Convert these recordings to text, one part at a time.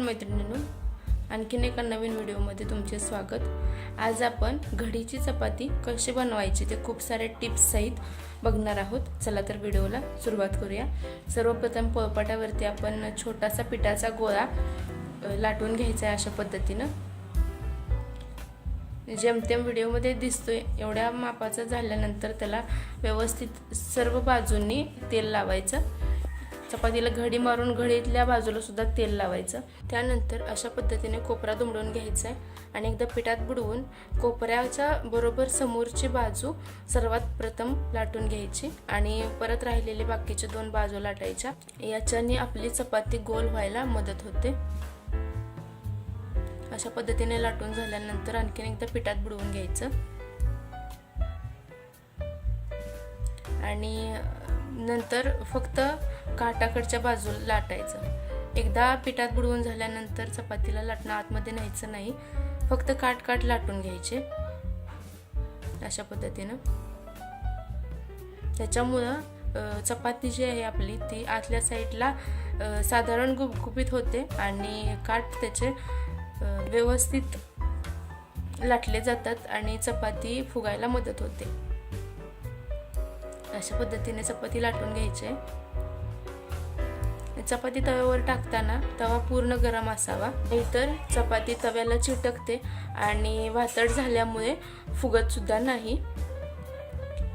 मैत्रिणींनो. आणखीन एका नवीन व्हिडिओमध्ये तुमचे स्वागत. आज आपण घडीची चपाती कशी बनवायची ते खूप सारे टिप्स सहित बघणार आहोत. चला तर व्हिडिओला सुरुवात करूया. सर्वप्रथम पोळपाटावरती आपण छोटासा पिठाचा गोळा लाटून घ्यायचा आहे अशा पद्धतीनं. जेमतेम व्हिडिओमध्ये दिसतोय एवढ्या मापाचा झाल्यानंतर त्याला व्यवस्थित सर्व बाजूंनी तेल लावायचं. चपातीला घडी मारून घडीतल्या बाजूला सुद्धा तेल लावायचं. त्यानंतर अशा पद्धतीने कोपरा दुमडून घ्यायचा आहे आणि एकदा पिठात बुडवून कोपऱ्याच्या बरोबर समोरची बाजू सर्वात प्रथम लाटून घ्यायची आणि परत राहिलेले बाकीचे दोन बाजू लाटायच्या. याच्याने आपली चपाती गोल व्हायला मदत होते. अशा पद्धतीने लाटून झाल्यानंतर आणखीन एकदा पिठात बुडवून घ्यायचं. आणि नंतर फक्त काटाकडच्या बाजूला लाटायचं. एकदा पिठात बुडवून झाल्यानंतर चपातीला लाटणं आतमध्ये न्यायचं नाही. फक्त काट काट लाटून घ्यायचे. अशा पद्धतीनं. त्याच्यामुळं चपाती जी आहे आपली ती आतल्या साईडला साधारण गुपगुपीत होते आणि काठ त्याचे व्यवस्थित लाटले जातात आणि चपाती फुगायला मदत होते. अशा पद्धतीने चपाती लाटून घ्यायचे. चपाती तव्यावर टाकताना तवा पूर्ण गरम असावा. नाहीतर चपाती तव्याला चिटकते आणि वातड झाल्यामुळे फुगत सुद्धा नाही.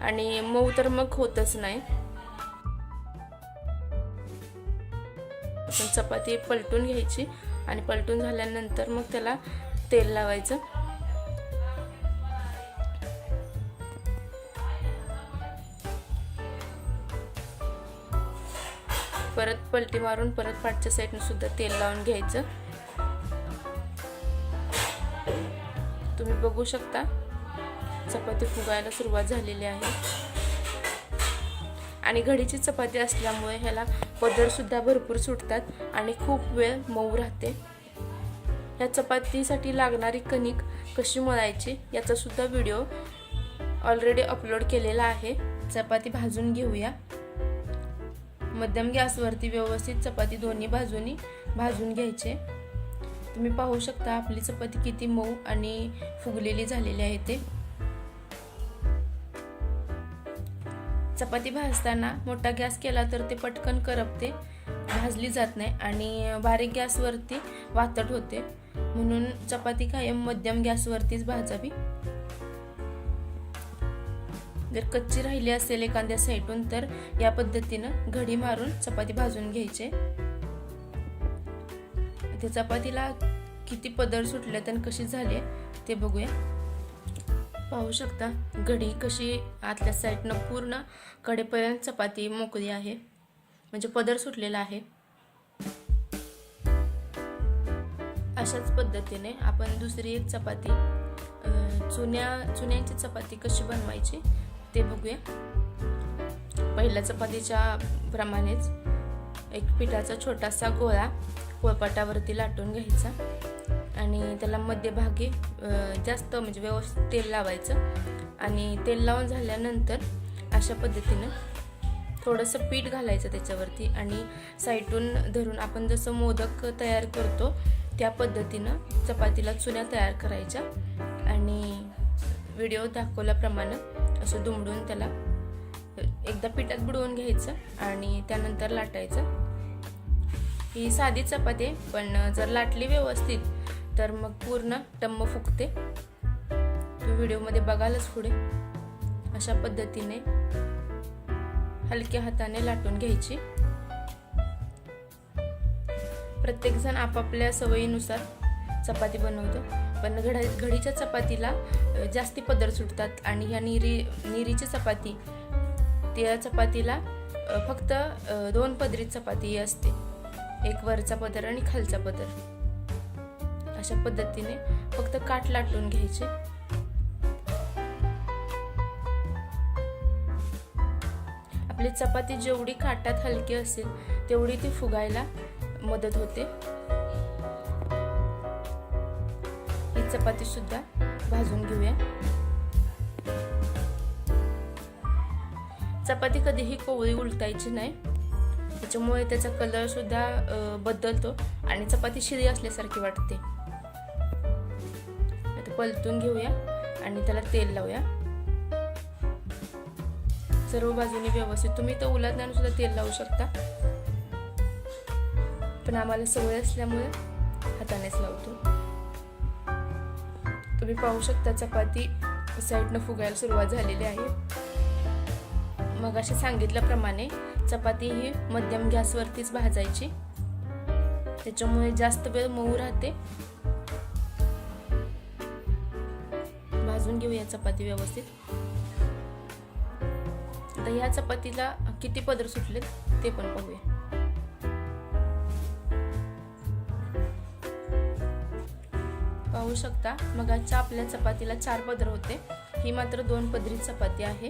आणि मऊ तर मग होतच नाही. आपण चपाती पलटून घ्यायची आणि पलटून झाल्यानंतर मग त्याला तेल लावायचं. परत पलटी मारून परत पाठच्या साईडनं सुद्धा तेल लावून घ्यायचं. तुम्ही बघू शकता चपाती फुगायला सुरुवात झालेली आहे. आणि घडीची चपाती असल्यामुळे ह्याला पदरसुद्धा भरपूर सुटतात आणि खूप वेळ मऊ राहते. ह्या चपातीसाठी लागणारी कणिक कशी मळायची याचासुद्धा व्हिडिओ ऑलरेडी अपलोड केलेला आहे. चपाती भाजून घेऊया. मध्यम गॅसवरती व्यवस्थित चपाती दोन्ही बाजूनी भाजून घ्यायचे. तुम्ही पाहू शकता आपली चपाती किती मऊ आणि फुगलेली झालेली आहे ते. चपाती भाजताना मोठा गॅस केला तर ते पटकन करपते भाजली जात नाही आणि बारीक गॅसवरती वातट होते. म्हणून चपाती कायम मध्यम गॅसवरतीच भाजावी. जर कच्ची राहिली असेल एखाद्या साईडून तर या पद्धतीनं घडी मारून चपाती भाजून घ्यायचे. ते चपातीला किती पदर सुटले आणि कशी झाले ते बघूया. पाहू शकता घडी कशी आतल्या साईडनं पूर्ण कडेपर्यंत चपाती मोकळी आहे. म्हणजे पदर सुटलेला आहे. अशाच पद्धतीने आपण दुसरी एक चपाती चुन्या चुन्याची चपाती कशी बनवायची ते बघूया. पहिल्या चपातीच्या प्रमाणेच एक पिठाचा छोटासा गोळा पोळपाटावरती लाटून घ्यायचा आणि त्याला मध्यभागी जास्त म्हणजे व्यवस्थित तेल लावायचं आणि तेल लावून झाल्यानंतर अशा पद्धतीनं थोडंसं पीठ घालायचं त्याच्यावरती आणि साईटून धरून आपण जसं मोदक तयार करतो त्या पद्धतीनं चपातीला चुन्या तयार करायच्या आणि व्हिडिओ दाखवल्याप्रमाणे असं दुमडून त्याला एकदा पिठात बुडवून घ्यायचं आणि त्यानंतर लाटायचं. ही साधी चपाती आहे, पण जर लाटली व्यवस्थित तर मग पूर्ण टम्म फुगते. तू व्हिडिओमध्ये बघालच पुढे. अशा पद्धतीने हलक्या हाताने लाटून घ्यायची. प्रत्येकजण आपापल्या सवयीनुसार चपाती बनवतो. पण घडा घडीच्या चपातीला जास्ती पदर सुटतात आणि ह्या निरी निरीची चपाती त्या चपातीला फक्त दोन पदरी चपाती असते. एक वरचा पदर आणि खालचा पदर. अशा पद्धतीने फक्त काठ लाटून घ्यायचे. आपली चपाती जेवढी काटात हलकी असेल तेवढी ती फुगायला मदत होते. चपाती सुद्धा भाजून घेऊया. चपाती कधीही कोवळी उलटायची नाही. त्याच्यामुळे त्याचा कलर सुद्धा बदलतो आणि चपाती शिळी असल्यासारखी वाटते. आता पलटून घेऊया आणि त्याला तेल लावूया. सर्व बाजूने व्यवस्थित. तुम्ही तर उलटण्यानं सुद्धा तेल लावू शकता. पण आम्हाला सवय असल्यामुळे हातानेच लावतो. तुम्ही पाहू शकता चपाती साईडनं फुगायला सुरुवात झालेली आहे. मग असे सांगितल्याप्रमाणे चपाती ही मध्यम गॅसवरतीच भाजायची. त्याच्यामुळे जास्त वेळ मऊ राहते. भाजून घेऊया चपाती व्यवस्थित. आता ह्या चपातीला किती पदर सुटले ते पण पाहूया. पाहू शकता. मग आजच्या आपल्या चपातीला चार पदर होते. ही मात्र दोन पदरी चपाती आहे.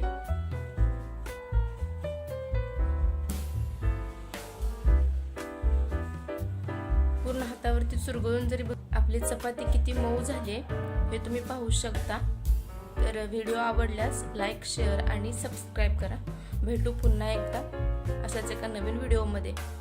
पूर्ण हातावरती चुरगळून जरी बघ- आपली चपाती किती मऊ झाली आहे हे तुम्ही पाहू शकता. तर व्हिडिओ आवडल्यास लाईक शेअर आणि सबस्क्राईब करा. भेटू पुन्हा एकदा अशाच एका नवीन व्हिडिओमध्ये.